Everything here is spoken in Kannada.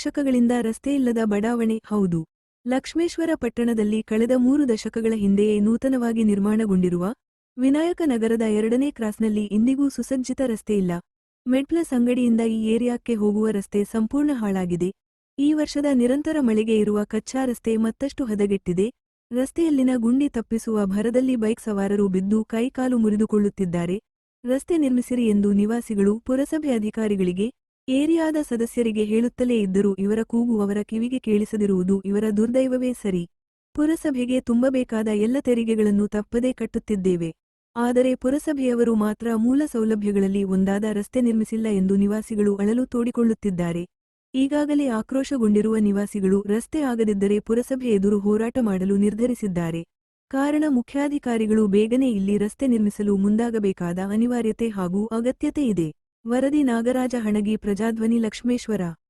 ದಶಕಗಳಿಂದ ರಸ್ತೆಯಿಲ್ಲದ ಬಡಾವಣೆ, ಹೌದು. ಲಕ್ಷ್ಮೇಶ್ವರ ಪಟ್ಟಣದಲ್ಲಿ ಕಳೆದ ಮೂರು ದಶಕಗಳ ಹಿಂದೆಯೇ ನೂತನವಾಗಿ ನಿರ್ಮಾಣಗೊಂಡಿರುವ ವಿನಾಯಕ ನಗರದ ಎರಡನೇ ಕ್ರಾಸ್ನಲ್ಲಿ ಇಂದಿಗೂ ಸುಸಜ್ಜಿತ ರಸ್ತೆಯಿಲ್ಲ ಮೆಟ್ಲಸ್ ಅಂಗಡಿಯಿಂದ ಈ ಏರಿಯಾಕ್ಕೆ ಹೋಗುವ ರಸ್ತೆ ಸಂಪೂರ್ಣ ಹಾಳಾಗಿದೆ. ಈ ವರ್ಷದ ನಿರಂತರ ಮಳೆಗೆ ಇರುವ ಕಚ್ಚಾ ರಸ್ತೆ ಮತ್ತಷ್ಟು ಹದಗೆಟ್ಟಿದೆ. ರಸ್ತೆಯಲ್ಲಿನ ಗುಂಡಿ ತಪ್ಪಿಸುವ ಭರದಲ್ಲಿ ಬೈಕ್ ಸವಾರರು ಬಿದ್ದು ಕೈಕಾಲು ಮುರಿದುಕೊಳ್ಳುತ್ತಿದ್ದಾರೆ. ರಸ್ತೆ ನಿರ್ಮಿಸಿರಿ ಎಂದು ನಿವಾಸಿಗಳು, ಪುರಸಭೆ ಅಧಿಕಾರಿಗಳಿಗೆ ಏರಿಯಾದ ಸದಸ್ಯರಿಗೆ ಹೇಳುತ್ತಲೇ ಇದ್ದರೂ ಇವರ ಕೂಗು ಅವರ ಕಿವಿಗೆ ಕೇಳಿಸದಿರುವುದು ಇವರ ದುರ್ದೈವವೇ ಸರಿ. ಪುರಸಭೆಗೆ ತುಂಬಬೇಕಾದ ಎಲ್ಲ ತೆರಿಗೆಗಳನ್ನು ತಪ್ಪದೇ ಕಟ್ಟುತ್ತಿದ್ದೇವೆ. ಆದರೆ ಪುರಸಭೆಯವರು ಮಾತ್ರ ಮೂಲ ಸೌಲಭ್ಯಗಳಲ್ಲಿ ಒಂದಾದ ರಸ್ತೆ ನಿರ್ಮಿಸಿಲ್ಲ ಎಂದು ನಿವಾಸಿಗಳು ಅಳಲು ತೋಡಿಕೊಳ್ಳುತ್ತಿದ್ದಾರೆ. ಈಗಾಗಲೇ ಆಕ್ರೋಶಗೊಂಡಿರುವ ನಿವಾಸಿಗಳು ರಸ್ತೆ ಆಗದಿದ್ದರೆ ಪುರಸಭೆ ಎದುರು ಹೋರಾಟ ಮಾಡಲು ನಿರ್ಧರಿಸಿದ್ದಾರೆ. ಕಾರಣ ಮುಖ್ಯಾಧಿಕಾರಿಗಳು ಬೇಗನೆ ಇಲ್ಲಿ ರಸ್ತೆ ನಿರ್ಮಿಸಲು ಮುಂದಾಗಬೇಕಾದ ಅನಿವಾರ್ಯತೆ ಹಾಗೂ ಅಗತ್ಯತೆ ಇದೆ. ವರದಿ ನಾಗರಾಜ ಹಣಗಿ ಪ್ರಜಾಧ್ವನಿ ಲಕ್ಷ್ಮೇಶ್ವರ